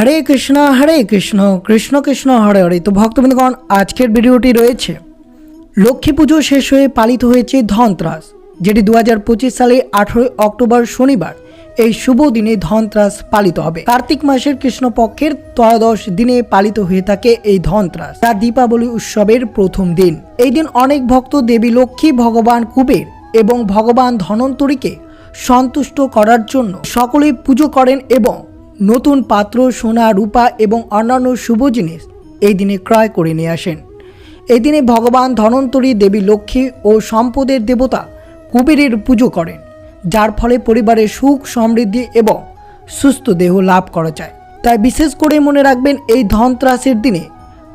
হরে কৃষ্ণ হরে কৃষ্ণ কৃষ্ণ কৃষ্ণ, হরে হরে। তো ভক্তবৃন্দগণ, আজকের ভিডিওটি রয়েছে। লক্ষ্মী পুজো শেষ হয়ে পালিত হয়েছে ধনত্রাস, যেটি দু হাজার পঁচিশ সালে আঠেরোই অক্টোবর শনিবার এই শুভ দিনে ধনত্রাস পালিত হবে। কার্তিক মাসের কৃষ্ণপক্ষের ত্রয়োদশ দিনে পালিত হয়ে থাকে এই ধনত্রাস, যা দীপাবলি উৎসবের প্রথম দিন। এই দিন অনেক ভক্ত দেবী লক্ষ্মী, ভগবান কুবের এবং ভগবান ধনন্তরীকে সন্তুষ্ট করার জন্য সকলেই পুজো করেন এবং নতুন পাত্র, সোনা, রূপা এবং অন্যান্য শুভ জিনিস এই দিনে ক্রয় করে নিয়ে আসেন। এই দিনে ভগবান ধনন্তরী দেবী লক্ষ্মী ও সম্পদের দেবতা কুবেরের পুজো করেন, যার ফলে পরিবারের সুখ, সমৃদ্ধি এবং সুস্থ দেহ লাভ করা যায়। তাই বিশেষ করে মনে রাখবেন এই ধনত্রাসের দিনে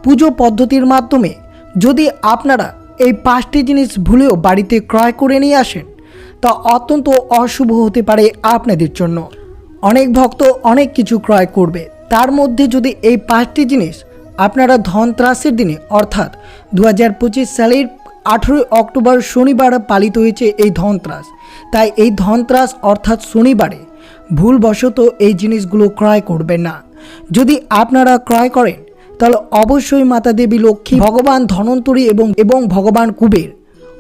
পুজো পদ্ধতির মাধ্যমে যদি আপনারা এই পাঁচটি জিনিস ভুলেও বাড়িতে ক্রয় করে নিয়ে আসেন, তা অত্যন্ত অশুভ হতে পারে আপনাদের জন্য। অনেক ভক্ত অনেক কিছু ক্রয় করবে। তার মধ্যে যদি এই পাঁচটি জিনিস আপনারা ধনত্রাসের দিনে, অর্থাৎ দু হাজার পঁচিশ সালের আঠেরোই অক্টোবর শনিবার পালিত হয়েছে এই ধনত্রাস। তাই এই ধনত্রাস, অর্থাৎ শনিবারে ভুলবশত এই জিনিসগুলো ক্রয় করবেন না। যদি আপনারা ক্রয় করেন, তাহলে অবশ্যই মাতা দেবী লক্ষ্মী, ভগবান ধনন্তরী এবং এবং ভগবান কুবের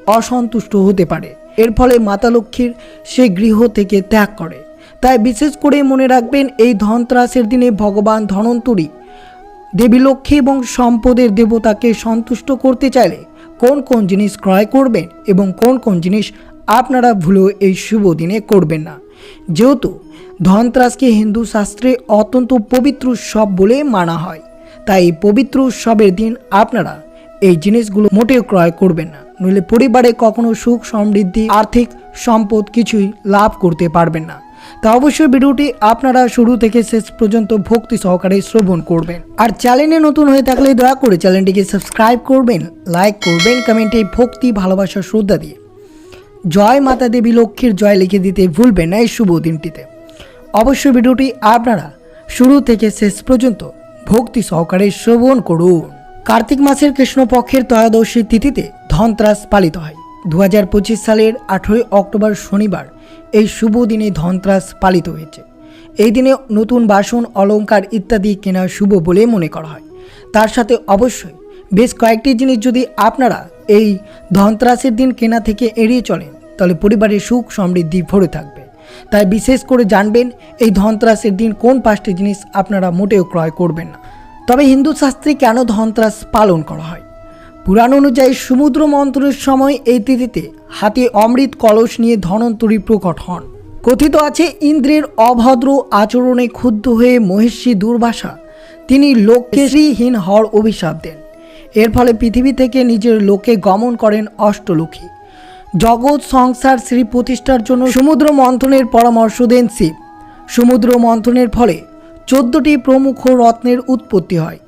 অসন্তুষ্ট হতে পারে। এর ফলে মাতা লক্ষ্মীর সে গৃহ থেকে ত্যাগ করে। তাই বিশেষ করে মনে রাখবেন এই ধনত্রাসের দিনে ভগবান ধনন্তরী। দেবী লক্ষ্মী এবং সম্পদের দেবতাকে সন্তুষ্ট করতে চাইলে কোন কোন জিনিস ক্রয় করবেন এবং কোন কোন জিনিস আপনারা ভুলেও এই শুভ দিনে করবেন না। যেহেতু ধনত্রাসকে হিন্দু শাস্ত্রে অত্যন্ত পবিত্র উৎসব বলে মানা হয়, তাই এই পবিত্র উৎসবের দিন আপনারা এই জিনিসগুলো মোটেও ক্রয় করবেন না। নইলে পরিবারে কখনো সুখ, সমৃদ্ধি, আর্থিক সম্পদ কিছুই লাভ করতে পারবেন না। তা অবশ্যই ভিডিওটি আপনারা শুরু থেকে শেষ পর্যন্ত ভক্তি সহকারে শ্রবণ করবেন। আর চ্যানেলে নতুন হয়ে থাকলে দয়া করে চ্যানেলটিকে সাবস্ক্রাইব করবেন, লাইক করবেন, কমেন্টে ভক্তি, ভালোবাসা, শ্রদ্ধা দিয়ে। জয় মাতা দেবী লক্ষ্মীর জয় লিখে দিতে ভুলবেন না এই শুভ দিনটিতে। অবশ্যই ভিডিওটি আপনারা শুরু থেকে শেষ পর্যন্ত ভক্তি সহকারে শ্রবণ করুন। কার্তিক মাসের কৃষ্ণপক্ষের ত্রয়োদশী তিথিতে ধনত্রাস পালিত হয়। দু হাজার পঁচিশ সালের আঠেরোই অক্টোবর শনিবার এই শুভ দিনে ধনত্রাস পালিত হয়েছে। এই দিনে নতুন বাসন অলঙ্কার ইত্যাদি কেনা শুভ বলে মনে করা হয়। তার সাথে অবশ্যই বেশ কয়েকটি জিনিস যদি আপনারা এই ধনত্রাসের দিন কেনা থেকে এড়িয়ে চলেন, তাহলে পরিবারের সুখ সমৃদ্ধি ভরে থাকবে। তাই বিশেষ করে জানবেন এই ধনত্রাসের দিন কোন পাঁচটি জিনিস আপনারা মোটেও ক্রয় করবেন না। তবে হিন্দু শাস্ত্রে কেন ধনত্রাস পালন করা হয়? পুরাণ অনুযায়ী সমুদ্র মন্থনের সময় এই তিথিতে হাতে অমৃত কলস নিয়ে ধনন্তরী প্রকট হন। কথিত আছে, ইন্দ্রের অভদ্র আচরণে ক্ষুব্ধ হয়ে মহিষী দুর্বাসা তিনি লোককে শ্রীহীন হওয়ার অভিশাপ দেন। এর ফলে পৃথিবী থেকে নিজের লোকে গমন করেন অষ্টলক্ষ্মী। জগৎ সংসার শ্রী প্রতিষ্ঠার জন্য সমুদ্র মন্থনের পরামর্শ দেন শিব। সমুদ্র মন্থনের ফলে চোদ্দটি প্রমুখ রত্নের উৎপত্তি হয়।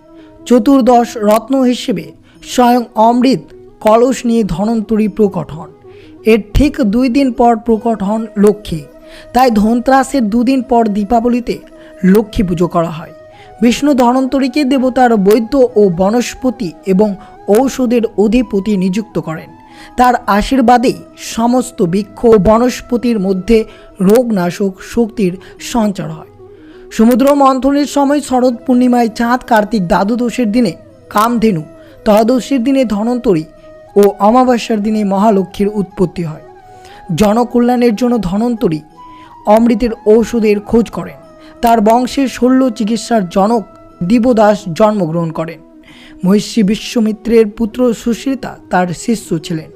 চতুর্দশ রত্ন হিসেবে স্বয়ং অমৃত কলস নিয়ে ধনন্তরী প্রকট হন। এর ঠিক দুই দিন পর প্রকট হন লক্ষ্মী। তাই ধনত্রাসের দুদিন পর দীপাবলিতে লক্ষ্মী পুজো করা হয়। বিষ্ণু ধনন্তরীকে দেবতার বৈদ্য ও বনস্পতি এবং ঔষধের অধিপতি নিযুক্ত করেন। তার আশীর্বাদেই সমস্ত বৃক্ষ ও বনস্পতির মধ্যে রোগনাশক শক্তির সঞ্চার হয়। সমুদ্র মন্থনের সময় শরৎ পূর্ণিমায় চাঁদ কার্তিক দ্বাদশীর দিনে কামধেনু ত্রয়োদশীর দিনে ধনন্তরী ও অমাবস্যার দিনে মহালক্ষ্মীর উৎপত্তি হয়। জনকল্যাণের জন্য ধনন্তরী অমৃতের ঔষধের খোঁজ করেন। তার বংশের শল্য চিকিৎসার জনক দিবদাস জন্মগ্রহণ করেন। মহিষী বিশ্বমিত্রের পুত্র সুশ্রিতা তার শিষ্য ছিলেন।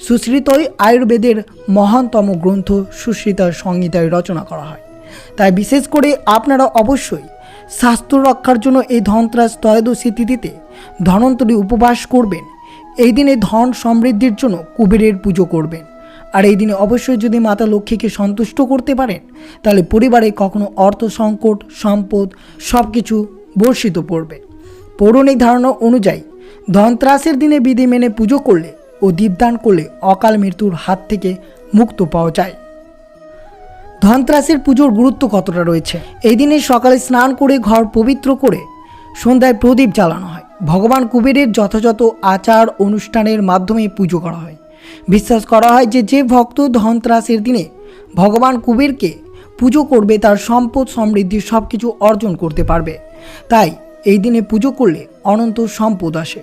সুশ্রিতই আয়ুর্বেদের মহানতম গ্রন্থ সুশ্রিতার সংহিতায় রচনা করা হয়। তাই বিশেষ করে আপনারা অবশ্যই স্বাস্থ্য রক্ষার জন্য এই ধনত্রাস ত্রয়োদশী তিথিতে ধনন্তরী উপবাস করবেন। এই দিনে ধন সমৃদ্ধির জন্য কুবেরের পুজো করবেন। আর এই দিনে অবশ্যই যদি মাতা লক্ষ্মীকে সন্তুষ্ট করতে পারেন, তাহলে পরিবারে কখনো অর্থ সংকট, সম্পদ সব কিছু বর্ষিত পড়বে। পৌরাণিক ধারণা অনুযায়ী, ধনত্রাসের দিনে বিধি মেনে পুজো করলে ও দীপদান করলে অকাল মৃত্যুর হাত থেকে মুক্ত পাওয়া যায়। ধনত্রাসের পুজোর গুরুত্ব কতটা রয়েছে? এই দিনে সকালে স্নান করে ঘর পবিত্র করে সন্ধ্যায় প্রদীপ জ্বালানো হয়। ভগবান কুবেরের যথাযথ আচার অনুষ্ঠানের মাধ্যমে পুজো করা হয়। বিশ্বাস করা হয় যে যে ভক্ত ধনত্রাসের দিনে ভগবান কুবেরকে পুজো করবে, তার সম্পদ সমৃদ্ধি সব কিছু অর্জন করতে পারবে। তাই এই দিনে পুজো করলে অনন্ত সম্পদ আসে।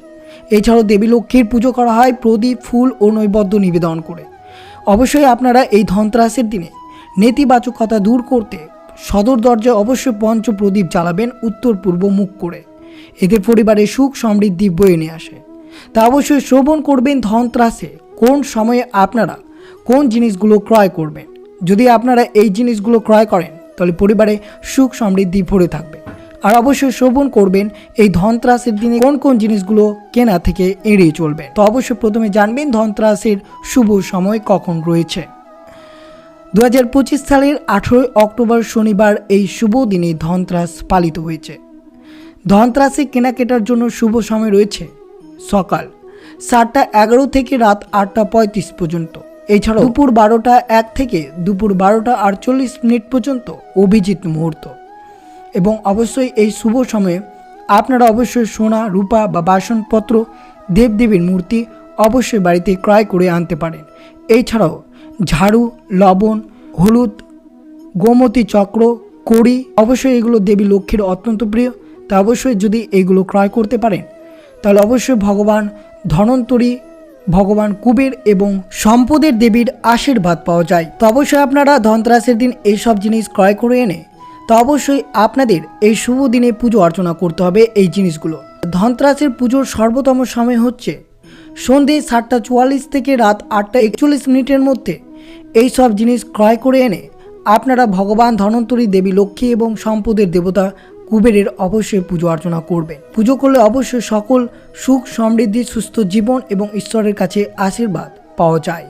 এছাড়াও দেবী লক্ষ্মীর পুজো করা হয় প্রদীপ, ফুল ও নৈবদ্য নিবেদন করে। অবশ্যই আপনারা এই ধনত্রাসের দিনে নেতিবাচকতা দূর করতে সদর দরজায় অবশ্যই পঞ্চ প্রদীপ জ্বালাবেন উত্তর পূর্ব মুখ করে। এদের পরিবারে সুখ সমৃদ্ধি বয়ে নিয়ে আসে। তা অবশ্যই শ্রবণ করবেন ধনত্রাসে। কোন সময়ে আপনারা কোন জিনিসগুলো ক্রয় করবেন? যদি আপনারা এই জিনিসগুলো ক্রয় করেন, তাহলে পরিবারে সুখ সমৃদ্ধি ভরে থাকবে। আর অবশ্যই শ্রবণ করবেন এই ধনত্রাসের দিনে কোন কোন জিনিসগুলো কেনা থেকে এড়িয়ে চলবেন। তো অবশ্যই প্রথমে জানবেন ধনত্রাসের শুভ সময় কখন রয়েছে। দু হাজার পঁচিশ সালের আঠেরোই অক্টোবর শনিবার এই শুভ দিনে ধনত্রাস পালিত হয়েছে। ধনত্রাসে কেনাকাটার জন্য শুভ সময় রয়েছে সকাল সাতটা এগারো থেকে রাত আটটা পঁয়ত্রিশ পর্যন্ত। এছাড়াও দুপুর বারোটা এক থেকে দুপুর বারোটা আটচল্লিশ মিনিট পর্যন্ত অভিজিৎ মুহূর্ত। এবং অবশ্যই এই শুভ সময়ে আপনারা অবশ্যই সোনা, রূপা বা বাসনপত্র, দেবদেবীর মূর্তি অবশ্যই বাড়িতে ক্রয় করে আনতে পারেন। এছাড়াও ঝাড়ু, লবণ, হলুদ, গোমতী চক্র, কড়ি, অবশ্যই এগুলো দেবী লক্ষ্মীর অত্যন্ত প্রিয়। তা অবশ্যই যদি এইগুলো ক্রয় করতে পারেন, তাহলে অবশ্যই ভগবান ধনন্তরী, ভগবান কুবের এবং সম্পদের দেবীর আশীর্বাদ পাওয়া যায়। তো অবশ্যই আপনারা ধনতেরাসের দিন এইসব জিনিস ক্রয় করে এনে, তো অবশ্যই আপনাদের এই শুভ দিনে পুজো অর্চনা করতে হবে এই জিনিসগুলো। ধনতেরাসের পুজোর সর্বোত্তম সময় হচ্ছে সন্ধে সাতটা চুয়াল্লিশ থেকে রাত আটটা একচল্লিশ মিনিটের মধ্যে। এই সব জিনিস ক্রয় করে এনে আপনারা ভগবান ধনন্তরী দেবী লক্ষ্মী এবং সম্পদের দেবতা কুবেরের অবশ্যই পুজো অর্চনা করবেন। পুজো করলে অবশ্যই সকল সুখ সমৃদ্ধি, সুস্থ জীবন এবং ঈশ্বরের কাছে আশীর্বাদ পাওয়া যায়।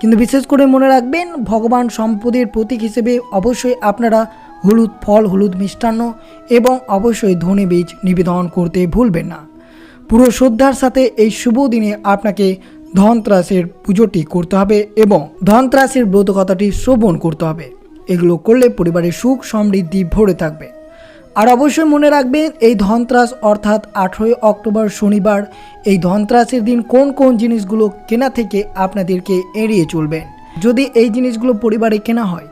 কিন্তু বিশেষ করে মনে রাখবেন, ভগবান সম্পদের প্রতীক হিসেবে অবশ্যই আপনারা হলুদ ফল, হলুদ মিষ্টান্ন এবং অবশ্যই ধনে বীজ নিবেদন করতে ভুলবেন না। পুরো শ্রদ্ধার সাথে এই শুভ দিনে আপনাকে ধনত্রাসের পুজোটি করতে হবে এবং ধনত্রাসের ব্রত কথাটি শ্রবণ করতে হবে। এগুলো করলে পরিবারের সুখ সমৃদ্ধি ভরে থাকবে। আর অবশ্যই মনে রাখবেন, এই ধনত্রাস অর্থাৎ আঠেরোই অক্টোবর শনিবার, এই ধনত্রাসের দিন কোন কোন জিনিসগুলো কেনা থেকে আপনাদেরকে এড়িয়ে চলবেন। যদি এই জিনিসগুলো পরিবারে কেনা হয়,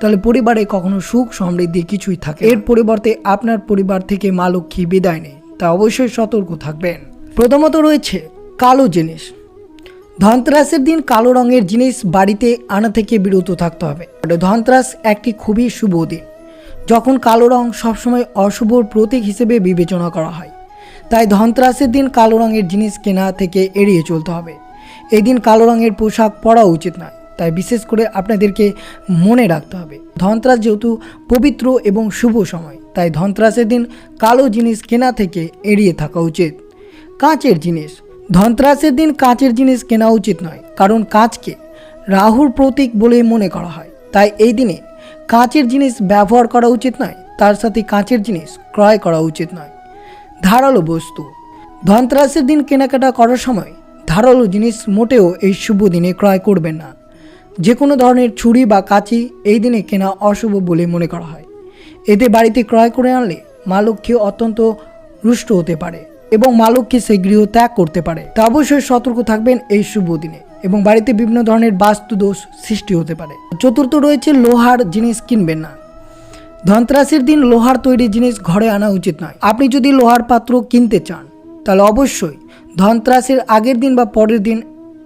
তাহলে পরিবারে কখনো সুখ সমৃদ্ধি কিছুই থাকে এর পরিবর্তে আপনার পরিবার থেকে মা লক্ষ্মী বিদায় নেই তা অবশ্যই সতর্ক থাকবেন। প্রথমত রয়েছে কালো জিনিস। ধনতেরাসের দিন কালো রঙের জিনিস বাড়িতে আনা থেকে বিরত থাকতে হবে। ধনতেরাস একটি খুবই শুভ দিন, যখন কালো রং সবসময় অশুভর প্রতীক হিসেবে বিবেচনা করা হয়। তাই ধনতেরাসের দিন কালো রঙের জিনিস কেনা থেকে এড়িয়ে চলতে হবে। এই দিন কালো রঙের পোশাক পরা উচিত নয়, তাই বিশেষ করে আপনাদেরকে মনে রাখতে হবে। ধনতেরাস যেহেতু পবিত্র এবং শুভ সময়, তাই ধনতেরাসের দিন কালো জিনিস কেনা থেকে এড়িয়ে থাকা উচিত। কাঁচের জিনিস ধনতেরাসের দিন কাঁচের জিনিস কেনা উচিত নয়, কারণ কাঁচকে রাহুর প্রতীক বলে মনে করা হয়। তাই এই দিনে কাঁচের জিনিস ব্যবহার করা উচিত নয়, তার সাথে কাঁচের জিনিস ক্রয় করা উচিত নয়। ধারালো বস্তু। ধনত্রাসের দিন কেনাকাটা করার সময় ধারালো জিনিস মোটেও এই শুভ দিনে ক্রয় করবেন না। যে কোনো ধরনের ছুরি বা কাঁচি এই দিনে কেনা অশুভ বলে মনে করা হয়। এতে বাড়িতে ক্রয় করে আনলে মা লক্ষ্মী অত্যন্ত রুষ্ট হতে পারে। এবং মা লক্ষ্মী সেই গৃহ ত্যাগ করতে পারে। তা অবশ্যই সতর্ক থাকবেন এই শুভ দিনে এবং বাড়িতে বিভিন্ন ধরনের বাস্তু দোষ সৃষ্টি হতে পারে। চতুর্থ রয়েছে লোহার জিনিস কিনবেন না। ধনতেরাসের দিন লোহার তৈরি জিনিস ঘরে আনা উচিত নয়। আপনি যদি লোহার পাত্র কিনতে চান, তাহলে অবশ্যই ধনতেরাসের আগের দিন বা পরের দিন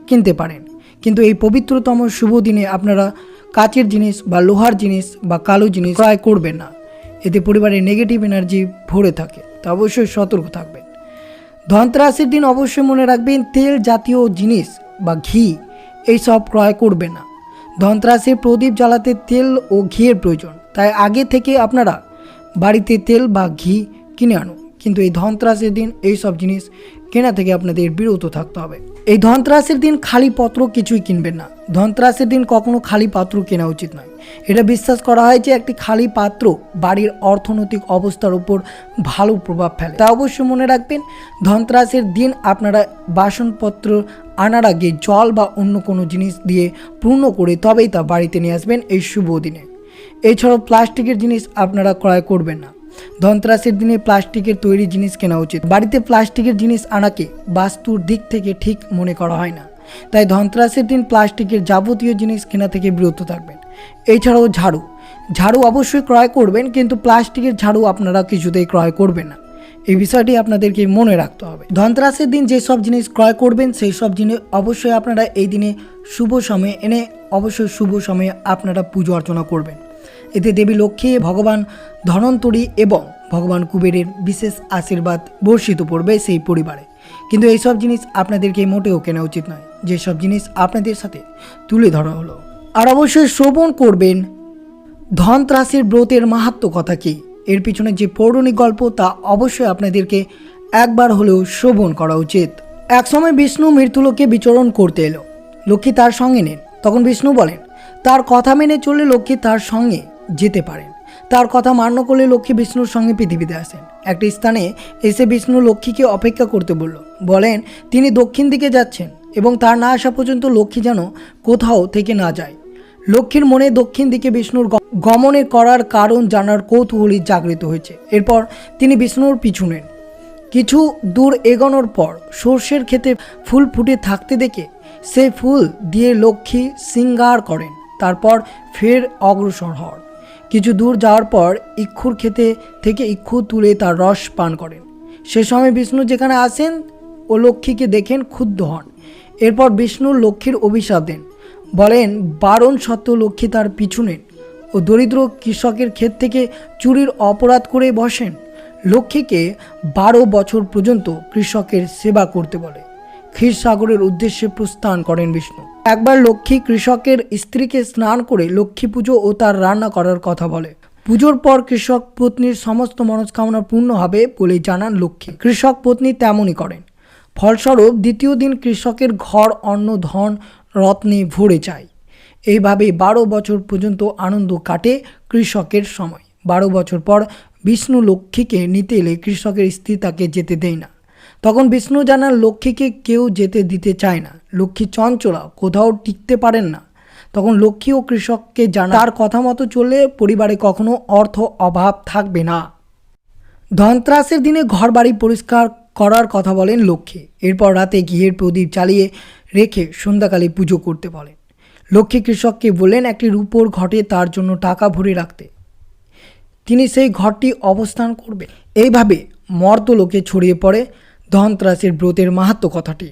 কিনতে পারেন। কিন্তু এই পবিত্রতম শুভ দিনে আপনারা কাচের জিনিস বা লোহার জিনিস বা কালো জিনিস ক্রয় করবেন না। এতে পরিবারে নেগেটিভ এনার্জি ভরে থাকে। তা অবশ্যই সতর্ক থাকবেন। ধনতেরাসের দিন অবশ্যই মনে রাখবেন তেল জাতীয় জিনিস বা ঘি। এইসব ক্রয় করবে না। ধনতেরাসের প্রদীপ জ্বালাতে তেল ও ঘিয়ের প্রয়োজন। তাই আগে থেকে আপনারা বাড়িতে তেল বা ঘি কিনে আনুন। কিন্তু এই ধনতেরাসের দিন এই সব জিনিস কেনা থেকে আপনাদের বিরত থাকতে হবে। এই ধনত্রাসের দিন খালি পত্র কিছুই কিনবেন না। ধনত্রাসের দিন কখনো খালি পাত্র কেনা উচিত নয়। এটা বিশ্বাস করা হয় যে একটি খালি পাত্র বাড়ির অর্থনৈতিক অবস্থার উপর ভালো প্রভাব ফেলে। তা অবশ্যই মনে রাখবেন, ধনত্রাসের দিন আপনারা বাসনপত্র আনার আগে জল বা অন্য কোনো জিনিস দিয়ে পূর্ণ করে তবেই তা বাড়িতে নিয়ে আসবেন এই শুভ দিনে। এছাড়াও প্লাস্টিকের জিনিস আপনারা ক্রয় করবেন না। ধনতেরাসের দিনে প্লাস্টিকের তৈরি জিনিস কেনা উচিত। বাড়িতে প্লাস্টিকের জিনিস আনাকে বাস্তুর দিক থেকে ঠিক মনে করা হয় না। তাই ধনতেরাসের দিন প্লাস্টিকের যাবতীয় জিনিস কেনা থেকে বিরত থাকবেন। এছাড়াও ঝাড়ু। ঝাড়ু অবশ্যই ক্রয় করবেন, কিন্তু প্লাস্টিকের ঝাড়ু আপনারা কিছুতেই ক্রয় করবেন না। এই বিষয়টি আপনাদেরকে মনে রাখতে হবে। ধনতেরাসের দিন যেসব জিনিস ক্রয় করবেন, সেই সব জিনিস অবশ্যই আপনারা এই দিনে শুভ সময়ে এনে অবশ্যই শুভ সময়ে আপনারা পুজো অর্চনা করবেন। এতে দেবী লক্ষ্মী, ভগবান ধনন্তরী এবং ভগবান কুবেরের বিশেষ আশীর্বাদ বর্ষিত পড়বে সেই পরিবারে। কিন্তু এইসব জিনিস আপনাদেরকে মোটেও কেনা উচিত নয়। যেসব জিনিস আপনাদের সাথে তুলে ধরা হলো। আর অবশ্যই শ্রবণ করবেন। ধনত্রাসের ব্রতের মাহাত্ম কথা কি? এর পিছনে যে পৌরাণিক গল্প, তা অবশ্যই আপনাদেরকে একবার হলেও শ্রবণ করা উচিত। একসময় বিষ্ণু মৃত্যুলোকে বিচরণ করতে এলো। লক্ষ্মী তার সঙ্গে নেন। তখন বিষ্ণু বলেন, তার কথা মেনে চললে লক্ষ্মী তার সঙ্গে যেতে পারেন। তার কথা মান্য করলে লক্ষ্মী বিষ্ণুর সঙ্গে পৃথিবীতে আসেন। একটি স্থানে এসে বিষ্ণু লক্ষ্মীকে অপেক্ষা করতে বলল, বলেন, তিনি দক্ষিণ দিকে যাচ্ছেন এবং তার না আসা পর্যন্ত লক্ষ্মী যেন কোথাও থেকে না যায়। লক্ষ্মীর মনে দক্ষিণ দিকে বিষ্ণুর গমনে করার কারণ জানার কৌতূহলী জাগৃত হয়েছে। এরপর তিনি বিষ্ণুর পিছু নেন। কিছু দূর এগোনোর পর সর্ষের ক্ষেতে ফুল ফুটে থাকতে দেখে সে ফুল দিয়ে লক্ষ্মী সিঙ্গার করেন। তারপর ফের অগ্রসর হন। কিছু দূর যাওয়ার পর ইক্ষুর ক্ষেতে থেকে ইক্ষু তুলে তার রস পান করেন। সে সময় বিষ্ণু যেখানে আসেন ও লক্ষ্মীকে দেখেন ক্ষুব্ধ হন। এরপর বিষ্ণু লক্ষ্মীর অভিশাপ দেন। বলেন, বারণ সত্ত্বেও লক্ষ্মী তার পিছু নেন ও দরিদ্র কৃষকের ক্ষেত থেকে চুরির অপরাধ করে বসেন। লক্ষ্মীকে বারো বছর পর্যন্ত কৃষকের সেবা করতে বলে। ক্ষীরসাগরের উদ্দেশ্যে প্রস্থান করেন বিষ্ণু। একবার লক্ষ্মী কৃষকের স্ত্রীকে স্নান করে লক্ষ্মী পুজো ও তার রান্না করার কথা বলে। পুজোর পর কৃষক পত্নীর সমস্ত মনস্কামনা পূর্ণ হবে বলে জানান লক্ষ্মী। কৃষক পত্নী তেমনই করেন। ফলস্বরূপ দ্বিতীয় দিন কৃষকের ঘর, অন্ন, ধন, রত্নে ভরে যায়। এইভাবে বারো বছর পর্যন্ত আনন্দ কাটে কৃষকের সময়। বারো বছর পর বিষ্ণু লক্ষ্মীকে নিতে এলে কৃষকের স্ত্রী তাকে যেতে দেয় না। তখন বিষ্ণু জানান, লক্ষ্মীকে কেউ যেতে দিতে চায় না। লক্ষ্মী চঞ্চলা, কোথাও টিকতে পারেন না। তখন লক্ষ্মী ও কৃষককে জানা তার কথা মতো চললে পরিবারে কখনো অর্থ অভাব থাকবে না। ধনত্রাসের দিনে ঘর বাড়ি পরিষ্কার করার কথা বলেন লক্ষ্মী। এরপর রাতে ঘিয়ের প্রদীপ চালিয়ে রেখে সন্ধ্যাকালে পুজো করতে বলেন। লক্ষ্মী কৃষককে বললেন, একটি রূপোর ঘটে তার জন্য টাকা ভরে রাখতে। তিনি সেই ঘরটি অবস্থান করবে এইভাবে মর্তলোকে ছড়িয়ে পড়ে। ধনত্রাসের ব্রতের মাহাত্ম কথাটি।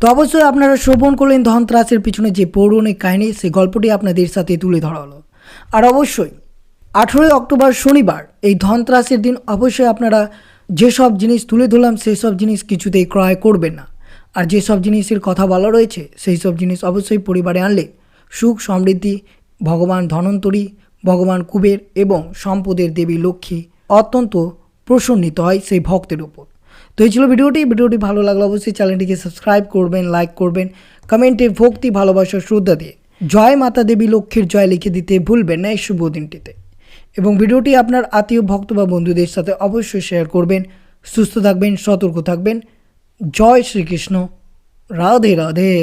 তো অবশ্যই আপনারা শ্রবণ করলেন ধনত্রাসের পিছনে যে পৌরাণিক কাহিনী, সেই গল্পটি আপনাদের সাথে তুলে ধরা হলো। আর অবশ্যই আঠেরোই অক্টোবর শনিবার, এই ধনত্রাসের দিন অবশ্যই আপনারা যেসব জিনিস তুলে ধরলাম সেই সব জিনিস কিছুতেই ক্রয় করবেন না। আর যেসব জিনিসের কথা বলা রয়েছে সেই সব জিনিস অবশ্যই পরিবারে আনলে সুখ সমৃদ্ধি, ভগবান ধনন্তরী, ভগবান কুবের এবং সম্পদের দেবী লক্ষ্মী অত্যন্ত প্রসন্নিত হয় সেই ভক্তের ওপর তো এই ছিল ভিডিওটি। ভিডিওটি ভালো লাগলে অবশ্যই চ্যানেলটিকে সাবস্ক্রাইব করবেন, লাইক করবেন, কমেন্টে ভক্তি, ভালোবাসা, শ্রদ্ধা দিয়ে জয় মাতা দেবী, লক্ষ্মীর জয় লিখে দিতে ভুলবেন না এই শুভ দিনটিতে। এবং ভিডিওটি আপনার আত্মীয়, ভক্ত বা বন্ধুদের সাথে অবশ্যই শেয়ার করবেন। সুস্থ থাকবেন, সতর্ক থাকবেন। জয় শ্রীকৃষ্ণ। রাধে রাধে।